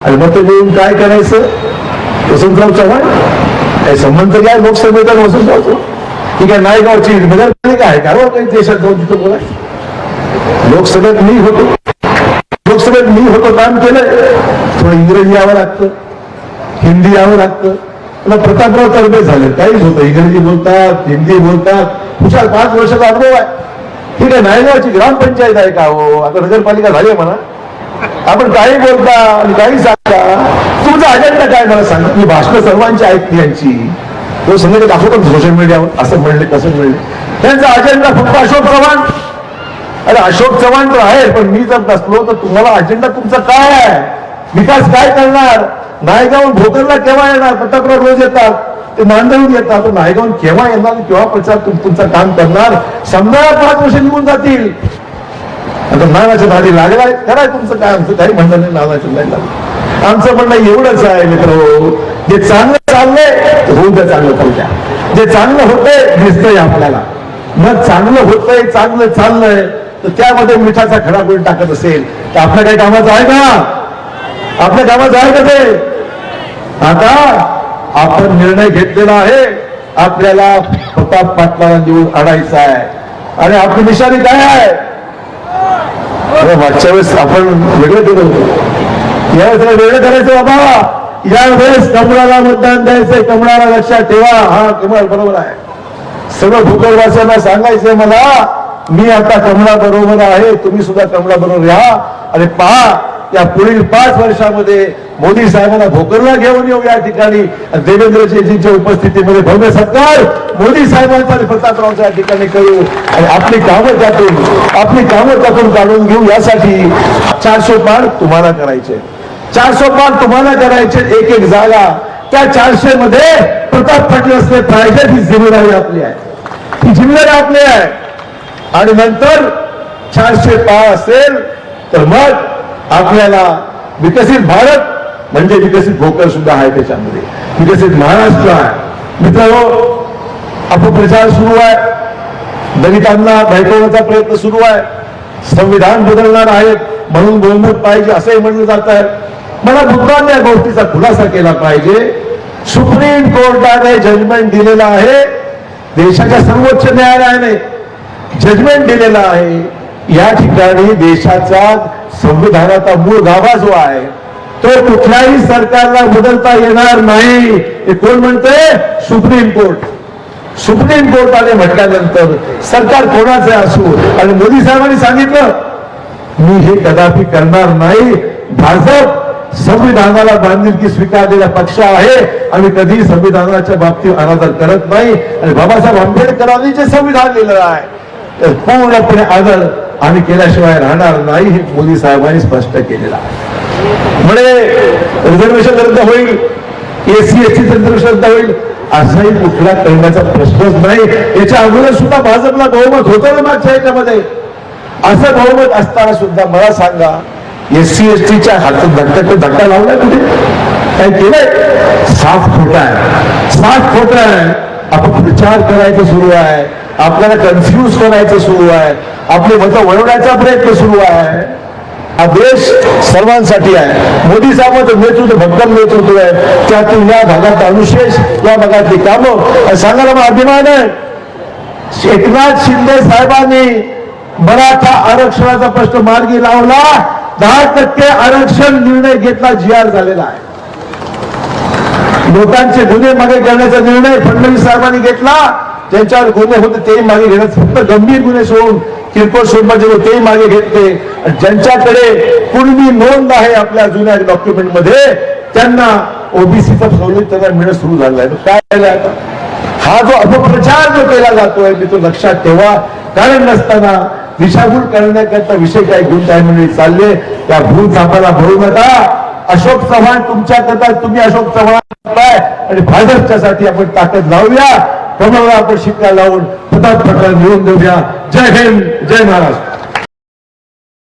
आणि मत देऊन काय करायचं? वसंतराव चव्हाण? काय संबंध काय लोकसभेचा वसंतराव वसंतरावचं? ठीक नायगावची नगरपालिका आहे? का देशात जाऊन तिथं बोला लोकसभेत मी होतो. लोकसभेत मी होतो काम केलंय. थोडं इंग्रजी यावं लागतं. हिंदी यावं लागतं. मला प्रतापराव तर्फे झाले. काहीच होतं. इंग्रजी बोलतात हिंदी बोलतात. हुशार पाच वर्षाचा अनुभव आहे. ठीक आहे नायगावची ग्रामपंचायत आहे का हो? आता नगरपालिका झाली आहे म्हणा. आपण काही बोलता आणि काही सांगता. तुमचा अजेंडा काय मला सांगा. मी भाषण सर्वांची ऐकली यांची. तो संघटन दाखवतो सोशल मीडियावर असं म्हणले तसं म्हणले. त्यांचा अजेंडा फक्त अशोक चव्हाण. अरे अशोक चव्हाण तर आहे पण मी जर नसलो तर तुम्हाला अजेंडा तुमचा काय आहे? विकास काय करणार? नायगाव भोकरला केव्हा येणार? प्रतापराव रोज येतात. ते नांदवून येतात. नायगाव केव्हा येणार केव्हा प्रचार तुमचं काम करणार? समजा पाच वर्ष निघून जातील. आता नानाच्या धाडी लागलाय कराय तुमचं काय आमचं काही म्हणणं नाही नानाच्या धाडी लागलं आमचं म्हणणं एवढंच आहे मित्र हो. जे चांगलं चाललंय होऊ द्या चांगलं चालत्या जे चांगलं होतंय दिसतंय आपल्याला. मग चांगलं होतंय चांगलं चाललंय तर त्यामध्ये मिठाचा खडा कोणी टाकत असेल तर आपल्या काही कामाचं आहे का? आपल्या कामाचं आहे का ते? आता आपण निर्णय घेतलेला आहे. आपल्याला प्रताप पाटलाला निवडून आणायचा आहे. आणि आपली निशाणी काय आहे? मागच्या वेळेस आपण वेगळं केलं होतं. यावेळेस वेगळं करायचं बाबा. यावेळेस कमळाला मतदान द्यायचंय. कमळाला लक्षात ठेवा. हा कमळ बरोबर आहे. सगळं भूगोलवासियांना सांगायचंय मला मी आता कमळा बरोबर आहे. तुम्ही सुद्धा कमळा बरोबर राहा. आणि पहा या पुढील पाच वर्षामध्ये मोदी साहेबांना भोकरला घेऊन येऊ या ठिकाणी. आणि देवेंद्रजींच्या उपस्थितीमध्ये भव्य सत्कार मोदी साहेबांचा आणि या ठिकाणी करू. आणि आपली कामं त्यातून आपली कामं त्यातून काढून घेऊ यासाठी चारशे पार तुम्हाला करायचे. चारशे पार तुम्हाला करायचे एक एक जागा. त्या चारशे मध्ये प्रताप पाटील असले पाहिजे ही जिम्मेदारी आपली आहे. ही जिम्मेदारी आपली आहे. आणि नंतर चारशे पार असेल तर मग आपल्याला विकसित भारत म्हणजे विकसित भोकर सुद्धा आहे त्याच्यामध्ये. विकसित महाराष्ट्र आहे. मित्रांनो अपप्रचार सुरू आहे. दलितांना भयकवण्याचा प्रयत्न सुरू आहे. संविधान बदलणार आहेत म्हणून बहुमत पाहिजे असंही म्हणलं जात आहे. मला मुद्दाम या गोष्टीचा खुलासा केला पाहिजे. सुप्रीम कोर्टाने जजमेंट दिलेला आहे. देशाच्या सर्वोच्च न्यायालयाने जजमेंट दिलेला आहे. या ठिकाणी देशाचा संविधानाचा मूळ गाभा जो आहे तो कुठल्याही सरकारला बदलता येणार नाही. हे कोण म्हणतंय? Supreme court. सुप्रीम कोर्टाने म्हटल्यानंतर सरकार कोणाचे असू? आणि मोदी साहेबांनी सांगितलं मी हे कदापि करणार नाही. भाजप संविधानाला बांधिलकी स्वीकारलेला पक्ष आहे. आम्ही कधी संविधानाच्या बाबतीत अनादर करत नाही. आणि बाबासाहेब आंबेडकरांनी जे संविधान लिहिलं आहे तर पूर्णपणे आदर आम्ही केल्याशिवाय राहणार नाही हे मोदी साहेबांनी स्पष्ट केलेलं आहे. म्हणे रिझर्वेशन रद्द होईल एसी एसटी रिझर्वेशन रद्द होईल असाही कुठला करण्याचा प्रश्नच नाही. याच्या अगोदर सुद्धा भाजपला बहुमत होतं ना मागच्या याच्यामध्ये असं बहुमत असताना सुद्धा मला सांगा एस सी एस टीच्या हातात धक्का धक्का लावलाय कुठे? काय केलंय? साफ खोटा आहे साफ खोटा आहे आपण प्रचार करायचं सुरू आहे. आपल्याला कन्फ्यूज करायचं सुरू आहे. आपले मतं वळवण्याचा प्रयत्न सुरू आहे. हा देश सर्वांसाठी आहे. मोदी साहेबांचं नेतृत्व भक्कम नेतृत्व आहे. त्यातून या भागात अनुशेष या भागातली कामं. सांगायला मला अभिमान आहे एकनाथ शिंदे साहेबांनी मराठा आरक्षणाचा प्रश्न मार्गी लावला. दहा टक्के आरक्षण निर्णय घेतला जी आर झालेला आहे. लोकांचे गुन्हे मागे करण्याचा निर्णय फडणवीस साहेबांनी घेतला. ज्यांच्यावर गुन्हे होते तेही मागे घेणं फक्त गंभीर गुन्हे सोडून किरकोळ स्वरूपाचे लोक तेही मागे घेतले. आणि ज्यांच्याकडे पूर्वी नोंद आहे आपल्या जुन्या डॉक्युमेंटमध्ये त्यांना ओबीसीचा सवलत त्यांना मिळणं सुरू झालं आहे. काय झालं आता? हा जो अपप्रचार जो केला जातोय मी तो लक्षात ठेवा. कारण नसताना दिशाभूल करण्याकरता विषय काय गुण काय म्हणजे चालले त्या भूल चापाला भरू नका. अशोक चव्हाण तुमच्या करता तुम्ही अशोक चव्हाण आणि भाजपच्या साठी आपण ताकद लावूया. कमळला आपण शिक्का लावून प्रताप पटला निवडून देऊया. जय हिंद जय महाराष्ट्र.